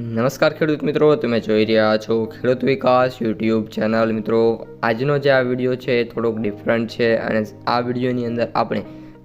નમસ્કાર ખેડૂત મિત્રો, તમે જોઈ રહ્યા છો ખેડૂત વિકાસ યુટ્યુબ ચેનલ. મિત્રો, આજનો જે આ વીડિયો છે એ થોડોક ડિફરન્ટ છે અને આ વિડીયોની અંદર આપણે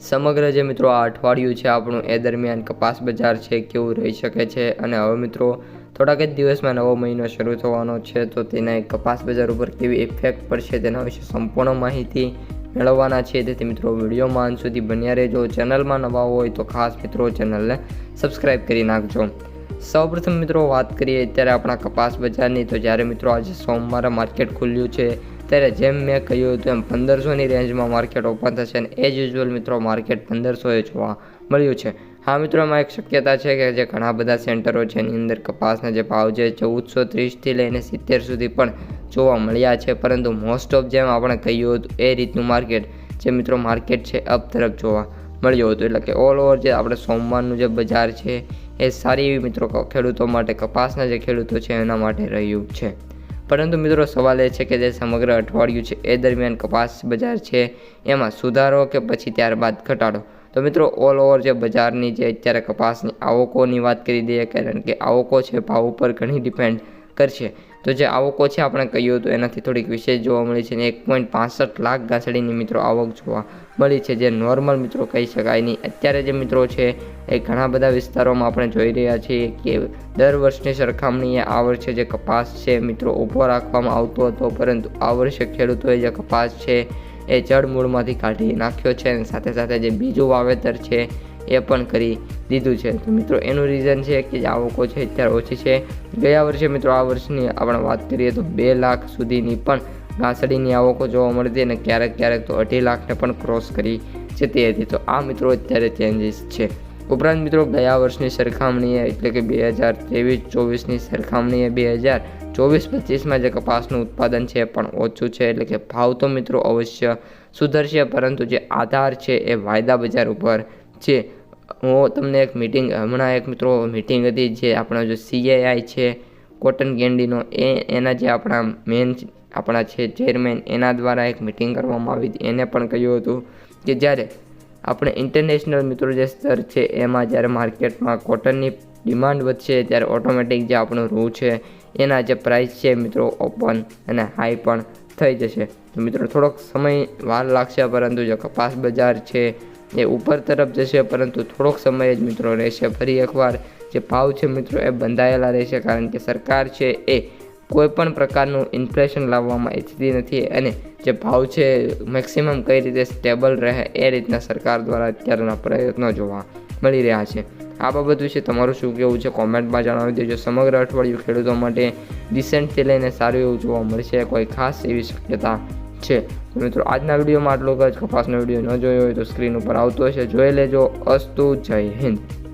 સમગ્ર જે મિત્રો આ અઠવાડિયું છે આપણું એ દરમિયાન કપાસ બજાર છે કેવું રહી શકે છે અને હવે મિત્રો થોડાક જ દિવસમાં નવો મહિનો શરૂ થવાનો છે, તો તેના કપાસ બજાર ઉપર કેવી ઇફેક્ટ પડશે તેના વિશે સંપૂર્ણ માહિતી મેળવવાના છે. તેથી મિત્રો વિડીયોમાં અંત સુધી બન્યા રહેજો. ચેનલમાં નવા હોય તો ખાસ મિત્રો ચેનલને સબસ્ક્રાઈબ કરી નાખજો. સૌપ્રથમ મિત્રો વાત કરીએ અત્યારે આપણા કપાસ બજારની, તો જ્યારે મિત્રો આજે સોમવારે માર્કેટ ખુલ્યું છે, ત્યારે જેમ મેં કહ્યું હતું એમ પંદરસોની રેન્જમાં માર્કેટ ઓપન થશે અને એઝ યુઝ્યુઅલ મિત્રો માર્કેટ પંદરસોએ જોવા મળ્યું છે. હા મિત્રો, એમાં એક શક્યતા છે કે જે ઘણા બધા સેન્ટરો છે, એની અંદર કપાસના જે ભાવ છે, ચૌદસો ત્રીસથી લઈને સિત્તેર સુધી પણ જોવા મળ્યા છે, પરંતુ મોસ્ટ ઓફ જેમ આપણે કહ્યું હતું, એ રીતનું માર્કેટ જે મિત્રો માર્કેટ છે અપ તરફ જોવા મળ્યું હતું. એટલે કે ઓલ ઓવર જે આપણે સોમવારનું જે બજાર છે એ સારી એવી મિત્રો ખેડૂતો માટે કપાસના જે ખેડૂતો છે એના માટે રહ્યું છે. પરંતુ મિત્રો સવાલ એ છે કે જે સમગ્ર અઠવાડિયું છે એ દરમિયાન કપાસ બજાર છે એમાં સુધારો કે પછી ત્યારબાદ ઘટાડો? તો મિત્રો ઓલ ઓવર જે બજારની જે અત્યારે કપાસની આવકોની વાત કરી દઈએ કારણ કે આવકો છે ભાવ ઉપર ઘણી ડિપેન્ડ કરશે. તો જે આવકો છે આપણે કહ્યું હતું એનાથી થોડીક વિશેષ જોવા મળી છે અને એક પોઈન્ટ પાસઠ લાખ ઘાસડીની મિત્રો આવક જોવા મળી છે જે નોર્મલ મિત્રો કહી શકાય નહીં. અત્યારે જે મિત્રો છે એ ઘણા બધા વિસ્તારોમાં આપણે જોઈ રહ્યા છીએ કે દર વર્ષની સરખામણીએ આ વર્ષે જે કપાસ છે મિત્રો ઊભો રાખવામાં આવતો હતો, પરંતુ આ વર્ષે ખેડૂતોએ જે કપાસ છે એ જળમૂળમાંથી કાઢી નાખ્યો છે અને સાથે સાથે જે બીજું વાવેતર છે એ પણ કરી દીધું છે. તો મિત્રો, એનું રીઝન છે કે જે આવકો છે અત્યારે ઓછી છે. ગયા વર્ષે મિત્રો, આ વર્ષની આપણે વાત કરીએ તો બે લાખ સુધીની પણ ઘાસડીની આવકો જોવા મળતી અને ક્યારેક ક્યારેક તો અઢી લાખને પણ ક્રોસ કરી જતી હતી. તો આ મિત્રો અત્યારે ચેન્જીસ છે. ઉપરાંત મિત્રો, ગયા વર્ષની સરખામણીએ એટલે કે બે હજાર ત્રેવીસ ચોવીસની સરખામણીએ બે હજાર ચોવીસ પચીસમાં જે કપાસનું ઉત્પાદન છે એ પણ ઓછું છે. એટલે કે ભાવ તો મિત્રો અવશ્ય સુધરશે, પરંતુ જે આધાર છે એ વાયદા બજાર ઉપર છે હું તમને એક મિટિંગ હમણાં એક મિત્રો મિટિંગ હતી જે આપણા જો સીએઆઈ છે કોટન કેન્ડીનો એ, એના જે આપણા મેન આપણા છે ચેરમેન એના દ્વારા એક મિટિંગ કરવામાં આવી હતી. એને પણ કહ્યું હતું કે જ્યારે આપણે ઇન્ટરનેશનલ મિત્રો જે સ્તર છે, એમાં જ્યારે માર્કેટમાં કોટનની ડિમાન્ડ વધશે, ત્યારે ઓટોમેટિક જે આપણું રૂ છે, એના જે પ્રાઇસ છે મિત્રો ઓપન અને હાઈ પણ થઈ જશે. મિત્રો થોડોક સમય વાર લાગશે, પરંતુ જે કપાસ બજાર છે એ ઉપર તરફ જશે, પરંતુ થોડોક સમય જ મિત્રો રહેશે. ફરી એકવાર જે ભાવ છે મિત્રો એ બંધાયેલા રહેશે, કારણ કે સરકાર છે એ કોઈ પણ પ્રકારનું ઇન્ફ્લેશન લાવવામાં ઈચ્છતી નથી અને જે ભાવ છે મેક્સિમમ કઈ રીતે સ્ટેબલ રહે એ રીતના સરકાર દ્વારા અત્યારના પ્રયત્નો જોવા મળી રહ્યા છે. આ બાબત વિશે તમારું શું કહેવું છે? કોમેન્ટમાં જણાવી દેજો. સમગ્ર અઠવાડિયું ખેડૂતો માટે ડિસેન્ટથી લઈને સારું એવું જોવા મળશે. કોઈ ખાસ એવી શક્યતા છે. તો મિત્રો, આજના વિડીયોમાં આટલું જ. કપાસનો વીડિયો ન જોયો હોય તો સ્ક્રીન ઉપર આવતો હશે. જોઈ લેજો. અસ્તુ જય હિન્દ.